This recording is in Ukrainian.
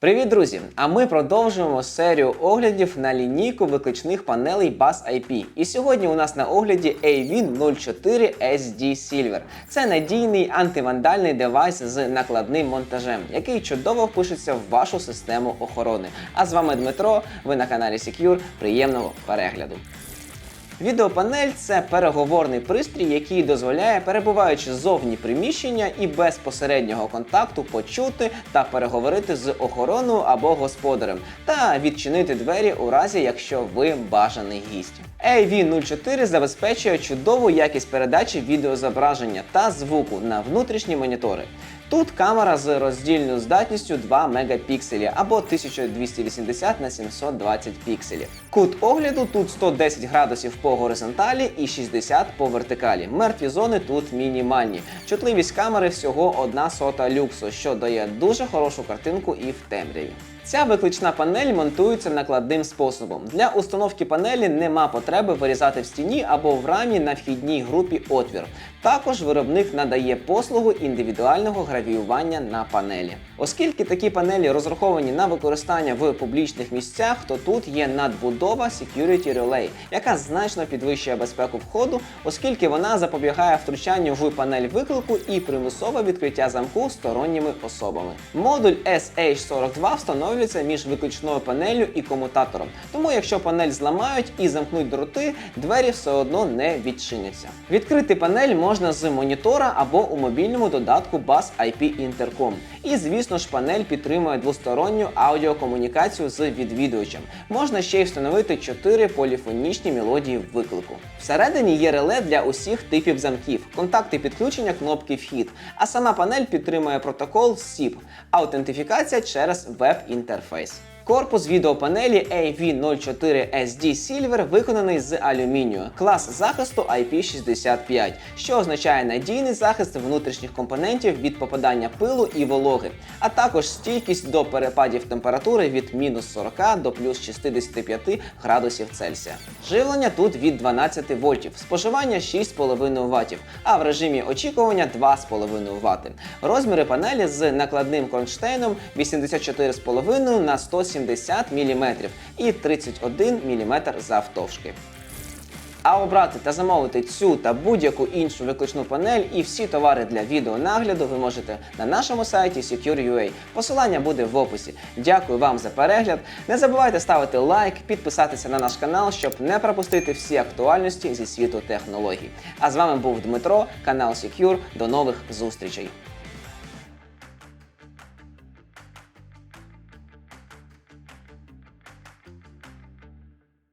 Привіт, друзі! А ми продовжуємо серію оглядів на лінійку виключних панелей Buzz IP. І сьогодні у нас на огляді AVIN 04 SD Silver. Це надійний антивандальний девайс з накладним монтажем, який чудово впишеться в вашу систему охорони. А з вами Дмитро. Ви на каналі Secure. Приємного перегляду. Відеопанель це переговорний пристрій, який дозволяє, перебуваючи зовні приміщення і без посереднього контакту, почути та переговорити з охороною або господарем та відчинити двері у разі, якщо ви бажаний гість. AV04 забезпечує чудову якість передачі відеозображення та звуку на внутрішні монітори. Тут камера з роздільною здатністю 2 мегапікселі або 1280 на 720 пікселів. Кут огляду тут 110 градусів по горизонталі і 60 по вертикалі. Мертві зони тут мінімальні. Чутливість камери всього 1 сота люксу, що дає дуже хорошу картинку і в темряві. Ця виключна панель монтується накладним способом. Для установки панелі нема потреби вирізати в стіні або в рамі на вхідній групі отвір. Також виробник надає послугу індивідуального гравіювання на панелі. Оскільки такі панелі розраховані на використання в публічних місцях, то тут є надбудова Security Relay, яка значно підвищує безпеку входу, оскільки вона запобігає втручанню в панель виклику і примусове відкриття замку сторонніми особами. Модуль SH42 встановлюється між виключною панелью і комутатором. Тому, якщо панель зламають і замкнуть дроти, двері все одно не відчиняться. Відкрити панель можна з монітора або у мобільному додатку Buzz IP Intercom. І звісно ж, панель підтримує двосторонню аудіокомунікацію з відвідувачем. Можна ще й встановити 4 поліфонічні мелодії виклику. Всередині є реле для усіх типів замків, контакти підключення кнопки вхід, а сама панель підтримує протокол SIP – аутентифікація через веб-інтерфейс. Корпус відеопанелі AV04 SD Silver виконаний з алюмінію, клас захисту IP65, що означає надійний захист внутрішніх компонентів від попадання пилу і вологи, а також стійкість до перепадів температури від мінус 40 до плюс 65 градусів Цельсія. Живлення тут від 12 вольтів, споживання 6,5 Вт, а в режимі очікування 2,5 Вт. Розміри панелі з накладним кронштейном 84,5 на 170 мм і 31 мм завтовшки. А обрати та замовити цю та будь-яку іншу виключну панель і всі товари для відеонагляду ви можете на нашому сайті Secure.ua. Посилання буде в описі. Дякую вам за перегляд. Не забувайте ставити лайк, підписатися на наш канал, щоб не пропустити всі актуальності зі світу технологій. А з вами був Дмитро, канал Secure. До нових зустрічей.